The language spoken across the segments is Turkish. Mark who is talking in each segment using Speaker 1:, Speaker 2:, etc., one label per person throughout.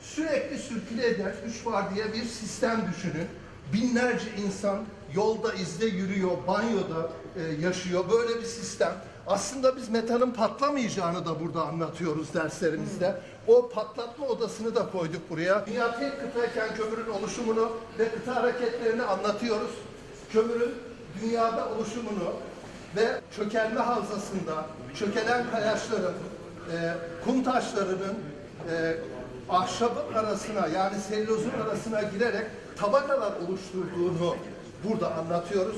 Speaker 1: Sürekli sürküle eden üç var diye bir sistem düşünün. Binlerce insan yolda izde yürüyor, banyoda e, yaşıyor. Böyle bir sistem. Aslında biz metanın patlamayacağını da burada anlatıyoruz derslerimizde. O patlatma odasını da koyduk buraya. Dünya tek kıtayken kömürün oluşumunu ve kıta hareketlerini anlatıyoruz. Kömürün dünyada oluşumunu ve çökelme havzasında çökelen kayaçların, e, kum taşlarının e, ahşabın arasına yani sellozun arasına girerek tabakalar oluşturduğunu burada anlatıyoruz.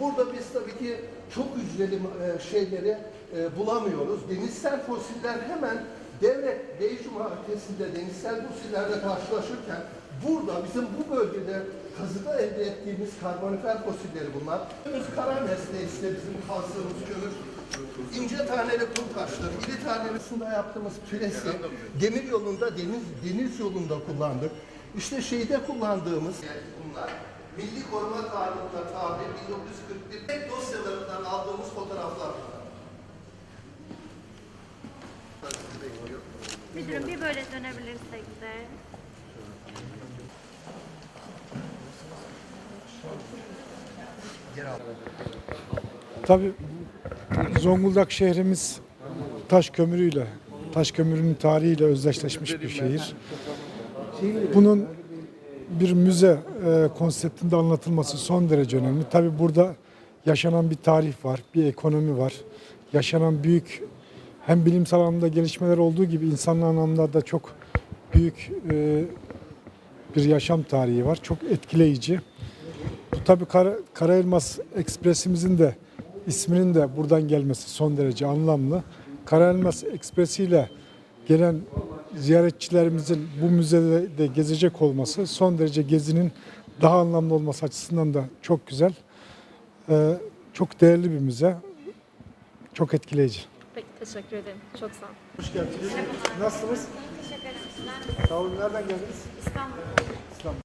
Speaker 1: Burada biz tabii ki çok hücreli e, şeyleri e, bulamıyoruz. Denizsel fosiller hemen devlet Beycuma ötesinde denizsel fosillerde karşılaşırken burada bizim bu bölgede kazıda elde ettiğimiz karbonifer fosilleri bunlar. Biz Karanes'te işte bizim kazdığımız kömür ince taneli kum taşları, iri tanelisinde yaptığımız püresi demir yolunda, deniz deniz yolunda kullandık. İşte şeyde kullandığımız bunlar Milli Koruma Kanunu'na tabi 1941 tek dosyalarından aldığımız fotoğraflar.
Speaker 2: Müdürüm bir böyle dönebilirsek de.
Speaker 3: Tabii Zonguldak şehrimiz taş kömürüyle, taş kömürünün tarihiyle özdeşleşmiş bir şehir. Bunun bir müze e, konseptinde anlatılması son derece önemli. Tabii burada yaşanan bir tarih var, bir ekonomi var. Yaşanan büyük hem bilimsel anlamda gelişmeler olduğu gibi insanlı anlamda da çok büyük e, bir yaşam tarihi var. Çok etkileyici. Bu tabii Kara, Karaelmas Ekspresimizin de isminin de buradan gelmesi son derece anlamlı. Karaelmas Ekspresi ile gelen ziyaretçilerimizin bu müzede de gezecek olması son derece gezinin daha anlamlı olması açısından da çok güzel. Ee, çok değerli bir müze. Çok etkileyici.
Speaker 4: Peki teşekkür ederim. Çok sağ olun.
Speaker 3: Hoş geldiniz. Nasılsınız?
Speaker 2: Teşekkür ederim.
Speaker 3: Sağ olun. Nereden geldiniz?
Speaker 2: İstanbul.